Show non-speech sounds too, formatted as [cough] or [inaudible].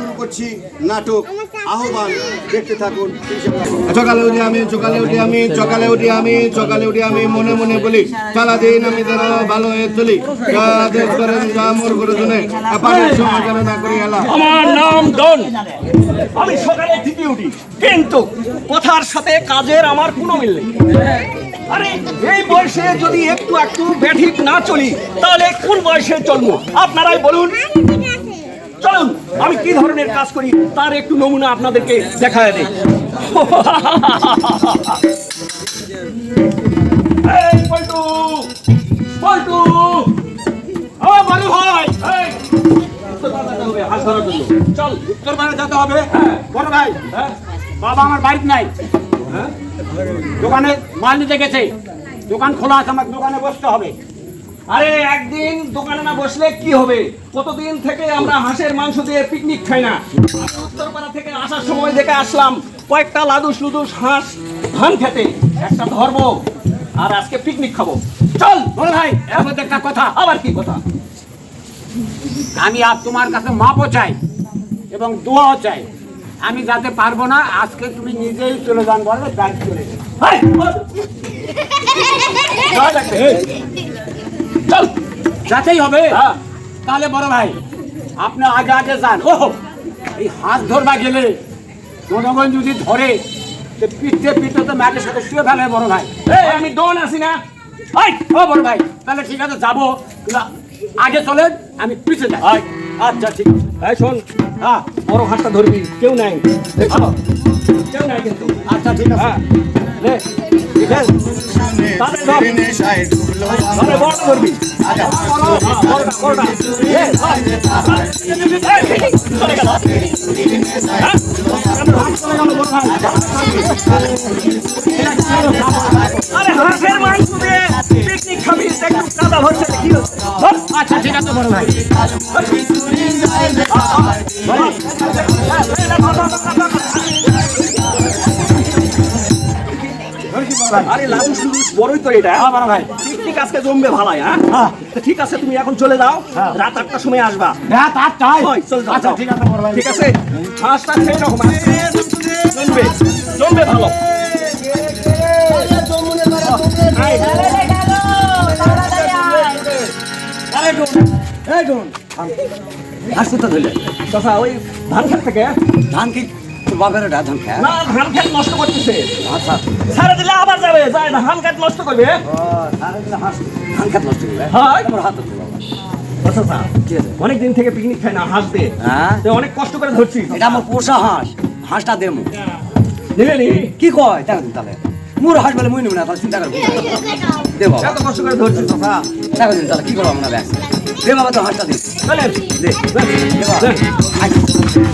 শুরু করছি নাটক আহ্বান। দেখতে থাকুন। সকালে উঠে আমি সকালে উঠে আমি সকালে উঠে আমি সকালে উঠে আমি মনে মনে বলি সারাদিন আমি যেন ভালো হয়ে চলি। করেন যা মোর করে শুনে পানির সময় যেন না করি এলা। আমার নাম ডন। আমি সকালে থেকে উঠি কিন্তু কথার সাথে কাজের আমার কোনো মিল নেই। আরে এই বয়সে যদি একটু একটু ব্যাঠিক না চলি তাহলে কোন বয়সে চলবো আপনারাই বলুন। চলুন, আমি কি ধরনের কাজ করি তার একটু নমুনা আপনাদেরকে ও, বালু ভাই। চল পাড়া যেতে হবে হ্যাঁ। ভাই হ্যাঁ। বাবা আমার নাই হ্যাঁ। দোকানে মাল নিতে গেছে। দোকান খোলা আছে, আমার দোকানে বসতে হবে। আরে একদিন দোকানে না বসলে কি হবে? কতদিন থেকে আমরা হাঁসের মাংস দিয়ে পিকনিক খাই না? আমি উত্তরপাড়া থেকে আসার সময় দেখে আসলাম কয়েকটা লাদুস লুদুস হাঁস ধান খেতে। একটা ধর্ম আর আজকে পিকনিক খাব। চল ভাই এর মধ্যে একটা কথা আবার কি কথা? আমি আর তোমার কাছে মাপও চাই এবং দোয়াও চাই। আমি যাতে পারব না আজকে তুমি নিজেই চলে যান বলো গাড়ি চলে যান। [laughs] চল। যাতেই হবে। হ্যাঁ। তাহলে বড় ভাই আপনি আগে আগে যান। ও এই হাত ধরবা গেলে জনগণ যদি ধরে তো পিঠতে পিঠতে তো ম্যাটের সাথে শুয়ে ফেলে বড় ভাই। আমি ডন আছি না। ও বড় ভাই তাহলে ঠিক আছে যাব। আগে চলেন আমি পিছে যাই। আচ্ছা ঠিক আছে। শোন হ্যাঁ। বড় হাতটা ধরবি কেউ নাই। দেখছ কেউ নাই কিন্তু। আচ্ছা ঠিক আছে। হ্যাঁ। আরে হাঁসের মাংস দিয়ে পিকনিক খাবি একটু কাদা ভরছে কি হচ্ছে? আচ্ছা ঠিক আছে বড় ভাই। আরে লালু শুধু বড়ই তো এটা হ্যাঁ, ভাই। পিকনিক আজকে জমবে ভালাই হ্যাঁ তো ঠিক আছে তুমি এখন চলে যাও রাত আটটার সময় আসবা হ্যাঁ তার চাই চল যাও, আচ্ছা ঠিক আছে বড় ঠিক আছে হাঁসটা সেই রকম হ্যাঁ? জমবে জমবে ভালো এই ডুন। হাঁস কোথা ধরলে চাচা, ওই ধান খেত থেকে ধান কি তোর বাপের ওটা ধান খায়? না ধান খেত নষ্ট করতেছে। আচ্ছা। সারা দিলে আবার যাবে যায় ধান খেত নষ্ট করবে। ও সারাদিন ধান খাত নষ্ট করবে? হয়। আমার হাত ধরতে বাবা আচ্ছা, আচ্ছা। কি অনেক দিন থেকে পিকনিক খাই না হাঁস দিয়ে হ্যাঁ? অনেক কষ্ট করে ধরছি। এটা আমার পোষা হাঁস। হাঁসটা নিলে নি? কি কয়? দিন তাহলে। মোর হাঁস বলে মুই নেব না তাহলে চিন্তা করব দে বাবা। এত কষ্ট করে ধরছি চাচা টাকা দিন তাহলে কি করব আমরা ব্যাগ দে বাবা তো হাঁসটা দে। দে। বাবা।